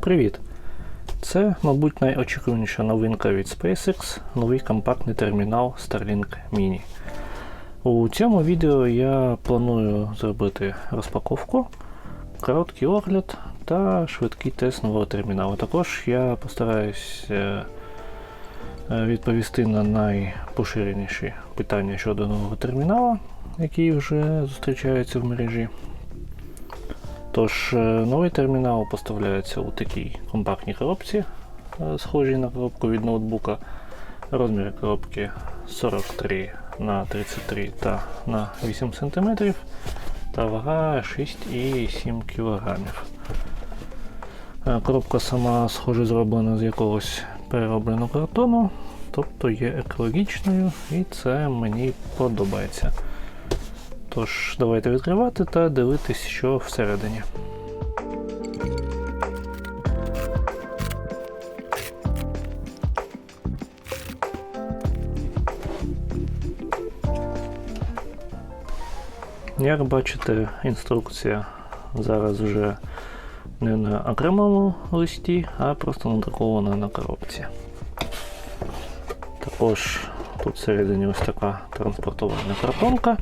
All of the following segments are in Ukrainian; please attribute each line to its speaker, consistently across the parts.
Speaker 1: Привіт! Це, мабуть, найочікуваніша новинка від SpaceX новий компактний термінал Starlink Mini. У цьому відео я планую зробити розпаковку, короткий огляд та швидкий тест нового терміналу. Також я постараюсь е, відповісти на найпоширеніші питання щодо нового термінала, який вже зустрічається в мережі. Тож, е, новий термінал поставляється у такій компактній коробці, е, схожій на коробку від ноутбука. Розміри коробки 43 на 33 та на 8 см та вага 6,7 кг. Е, Коробка сама, схоже, зроблена з якогось переробленого картону, тобто є екологічною, і це мені подобається. Тож, давайте відкривати та дивитись, що всередині. Як бачите, інструкція зараз вже не на окремому листі, а просто надрукована на коробці. Також тут всередині ось така транспортована картонка.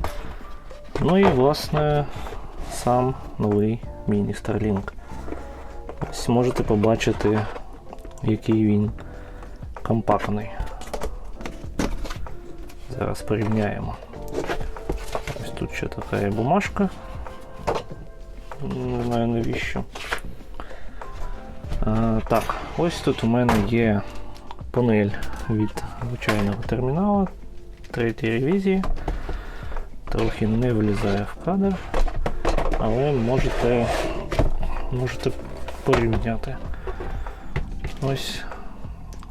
Speaker 1: Ну і власне сам новий міні Starlink. Ось можете побачити, який він компактний. Зараз порівняємо. Ось тут ще така бумажка. Не знаю навіщо. А, так, ось тут у мене є панель від звичайного терміналу третьої ревізії. Трохи не влізає в кадр, але можете, можете порівняти. Ось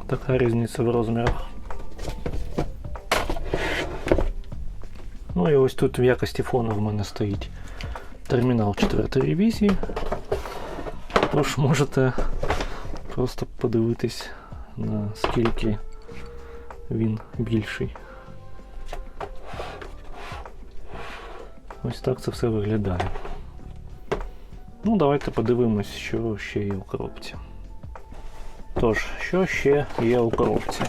Speaker 1: така різниця в розмірах. Ну і ось тут в якості фону в мене стоїть термінал 4 ревізії. Тож можете просто подивитись наскільки він більший. Ось так це все виглядає. Ну, давайте подивимось, що ще є у коробці. Тож, що ще є у коробці?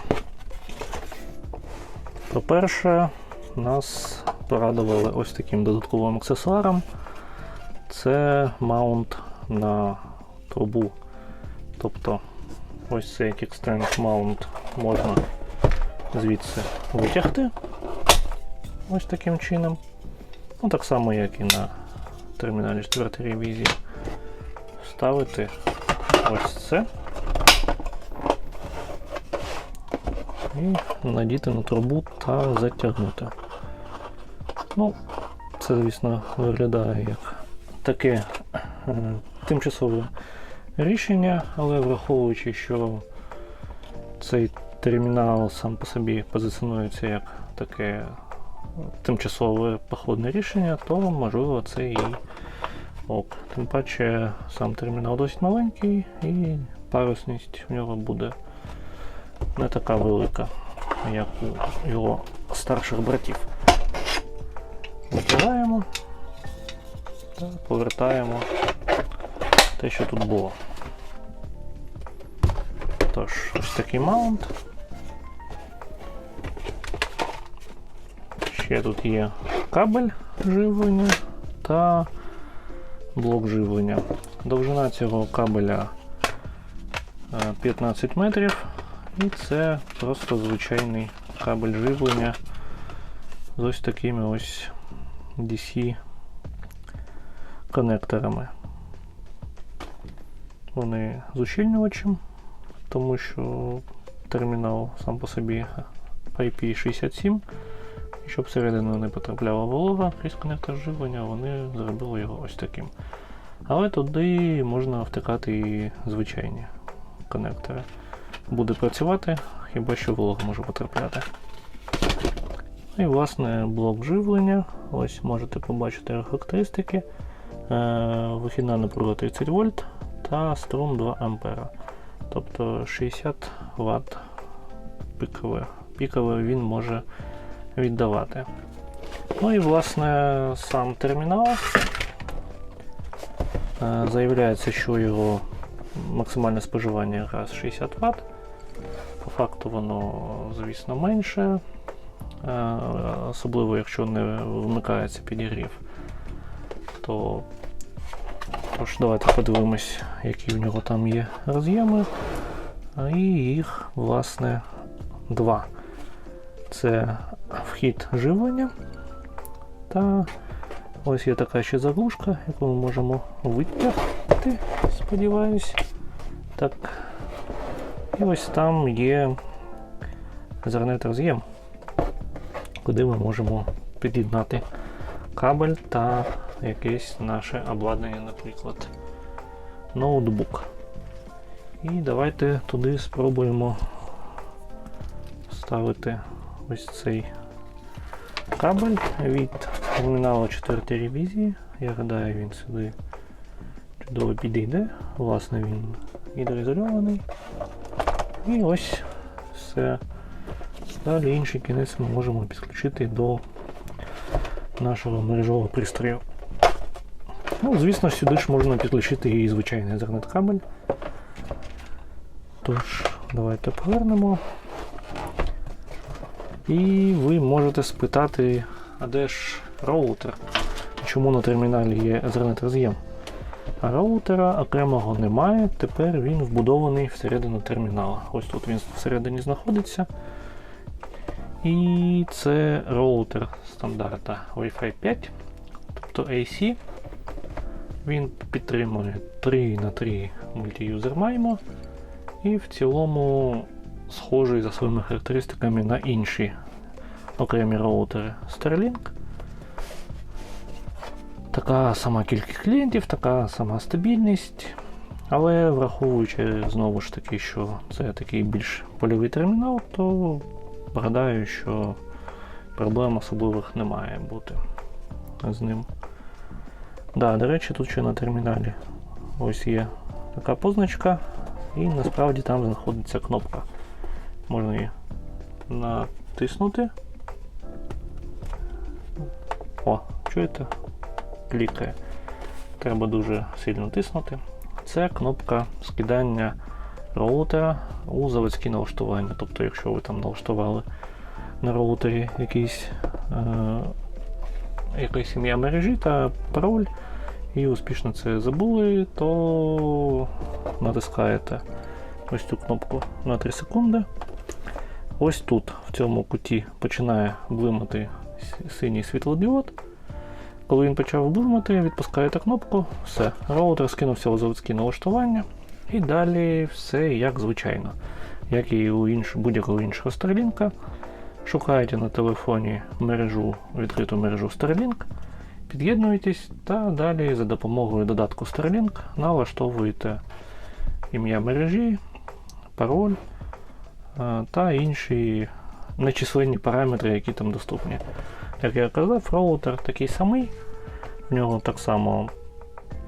Speaker 1: По-перше, нас порадували ось таким додатковим аксесуаром. Це маунт на трубу. Тобто ось цей Kickstand маунт можна звідси витягти ось таким чином. Ну, так само, як і на терміналі 4 ревізії. Вставити ось це і надіти на трубу та затягнути. Ну, це, звісно, виглядає як таке е, тимчасове рішення, але враховуючи, що цей термінал сам по собі позиціонується як таке тимчасове походне рішення, то можливо це і ок. Тим паче сам термінал досить маленький і парусність в нього буде не така велика, як у його старших братів. Витягаємо та повертаємо те, що тут було. Тож, ось такий маунт. Ще тут є кабель живлення та блок живлення. Довжина цього кабеля е, 15 метрів, і це просто звичайний кабель живлення з ось такими ось DC конекторами. Вони з ущільнювачем, тому що термінал сам по собі IP67. Щоб всередину не потрапляла волога крізь конектор живлення, вони зробили його ось таким. Але туди можна втикати і звичайні конектори. Буде працювати, хіба що волога може потрапляти. І власне блок живлення. Ось можете побачити характеристики. Е, Вихідна напруга 30 вольт та струм 2 ампера. Тобто 60 Вт пікове. Пікове він може віддавати. Ну і власне сам термінал. Е, Заявляється, що його максимальне споживання якраз 60 Вт. По факту воно, звісно, менше, е, особливо якщо не вмикається підігрів. То тож, давайте подивимось, які в нього там є роз'єми. І їх, власне, два. Це вхід живлення. Та ось є така ще заглушка, яку ми можемо витягти, сподіваюсь. Так. І ось там є Ethernet роз'єм, куди ми можемо під'єднати кабель та якесь наше обладнання, наприклад, ноутбук. І давайте туди спробуємо вставити ось цей кабель від терміналу 4 ревізії. Я гадаю, він сюди чудово підійде. Власне, він гідроізольований. І ось все. Далі інший кінець ми можемо підключити до нашого мережового пристрою. Ну, звісно, сюди ж можна підключити і звичайний Ethernet кабель. Тож, давайте повернемо. І ви можете спитати, а де ж роутер? Чому на терміналі є Ethernet роз'єм? Роутера окремого немає, тепер він вбудований всередину термінала. Ось тут він всередині знаходиться. І це роутер стандарта Wi-Fi 5, тобто AC. Він підтримує 3 на 3 мультиюзер MIMO і в цілому схожий за своїми характеристиками на інші окремі роутери Starlink. Така сама кількість клієнтів, така сама стабільність. Але враховуючи знову ж таки, що це такий більш польовий термінал, то гадаю, що проблем особливих не має бути з ним. Да, до речі, тут ще на терміналі ось є така позначка, і насправді там знаходиться кнопка. Можна її натиснути. О, чуєте? Клікає. Треба дуже сильно тиснути. Це кнопка скидання роутера у заводські налаштування. Тобто, якщо ви там налаштували на роутері якийсь, е, якась ім'я мережі та пароль, і успішно це забули, то натискаєте ось цю кнопку на 3 секунди. Ось тут, в цьому куті, починає блимати синій світлодіод. Коли він почав блимати, відпускаєте кнопку, все, роутер скинувся у заводські налаштування. І далі все як звичайно, як і у інш... будь-якого іншого Starlink. Шукаєте на телефоні мережу, відкриту мережу Starlink, під'єднуєтесь та далі за допомогою додатку Starlink налаштовуєте ім'я мережі, пароль та інші нечисленні параметри, які там доступні. Як я казав, роутер такий самий, в нього так само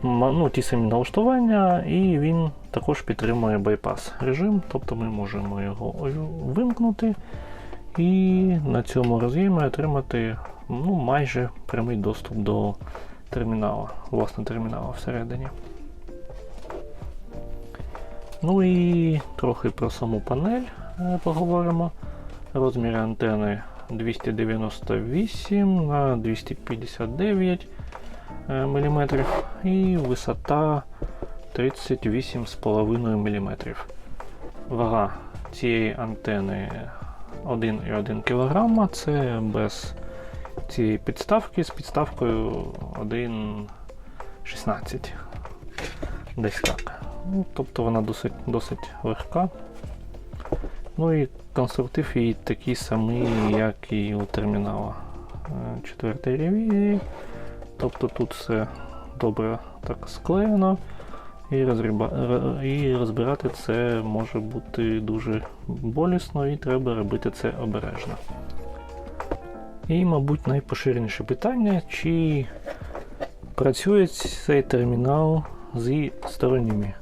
Speaker 1: ну, ті самі налаштування, і він також підтримує байпас режим, тобто ми можемо його вимкнути і на цьому роз'ємі отримати ну, майже прямий доступ до термінала, власне термінала всередині. Ну і трохи про саму панель поговоримо. Розміри антени 298 на 259 мм і висота 38,5 мм. Вага цієї антени 1,1 кг, це без цієї підставки з підставкою 1,16. Десь так. Ну, тобто вона досить, досить легка. Ну і конструктив її такий самий, як і у термінала е, четвертої ревізії. Тобто тут все добре так склеєно. І, розриба... і розбирати це може бути дуже болісно, і треба робити це обережно. І, мабуть, найпоширеніше питання, чи працює цей термінал зі сторонніми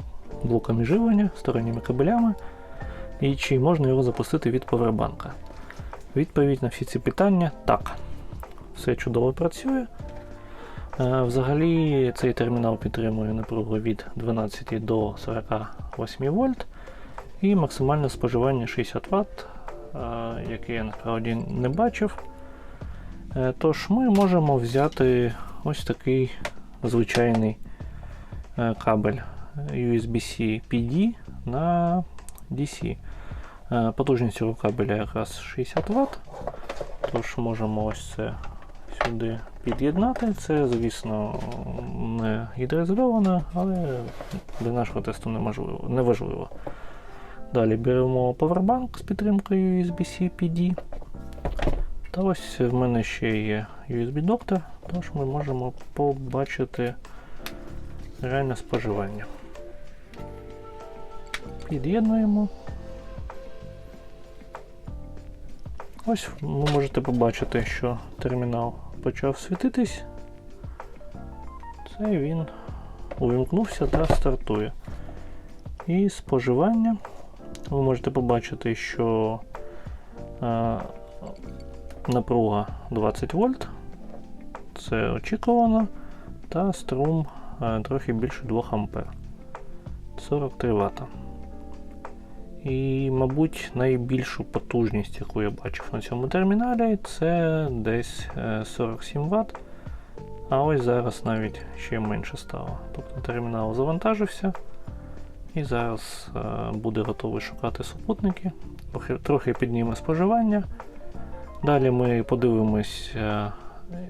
Speaker 1: блоками живлення, сторонніми кабелями, і чи можна його запустити від повербанка. Відповідь на всі ці питання так. Все чудово працює. Е, Взагалі цей термінал підтримує напругу від 12 до 48 вольт і максимальне споживання 60 Вт, е, яке я насправді не бачив. Е, Тож ми можемо взяти ось такий звичайний кабель USB-C PD на DC. Е, Потужність цього кабеля якраз 60 Вт. Тож можемо ось це сюди під'єднати. Це, звісно, не гідроізольовано, але для нашого тесту неможливо, не важливо. Далі беремо повербанк з підтримкою USB-C PD. Та ось в мене ще є USB-доктор, тож ми можемо побачити реальне споживання. Під'єднуємо. Ось ви можете побачити, що термінал почав світитись. Це він увімкнувся та стартує. І споживання. Ви можете побачити, що е, напруга 20 вольт. Це очікувано. Та струм е, трохи більше 2 ампер. 43 Вт. І, мабуть, найбільшу потужність, яку я бачив на цьому терміналі, це десь е, 47 Вт. А ось зараз навіть ще менше стало. Тобто термінал завантажився. І зараз е, буде готовий шукати супутники. Трохи, трохи підніме споживання. Далі ми подивимось, е,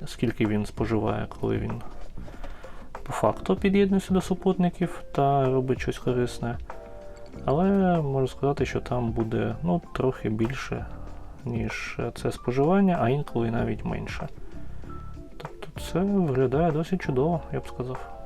Speaker 1: скільки він споживає, коли він по факту під'єднується до супутників та робить щось корисне. Але можу сказати, що там буде ну, трохи більше, ніж це споживання, а інколи навіть менше. Тобто це виглядає досить чудово, я б сказав.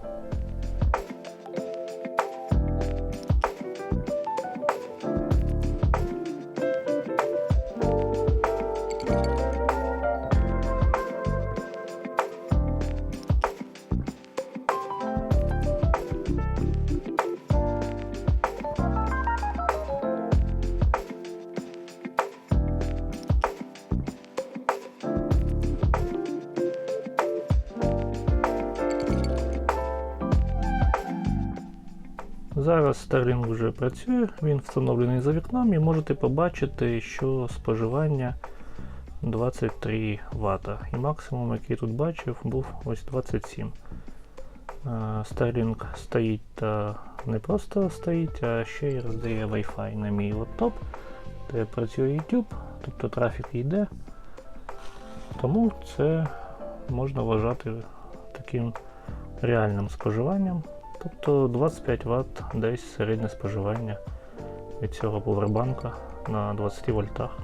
Speaker 1: Зараз Starlink вже працює, він встановлений за вікном і можете побачити, що споживання 23 Вт. І максимум, який тут бачив, був ось 27. Е, Starlink стоїть та не просто стоїть, а ще й роздає Wi-Fi на мій лаптоп, де працює YouTube, тобто трафік йде. Тому це можна вважати таким реальним споживанням. Тобто 25 Вт десь середнє споживання від цього повербанка на 20 вольтах.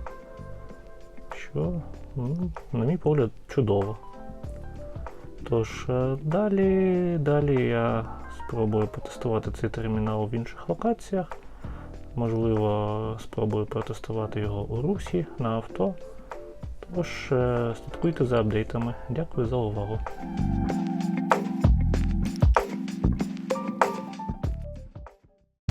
Speaker 1: Що, ну, на мій погляд, чудово. Тож, е, далі, далі я спробую потестувати цей термінал в інших локаціях. Можливо, спробую протестувати його у русі на авто. Тож, е, слідкуйте за апдейтами. Дякую за увагу.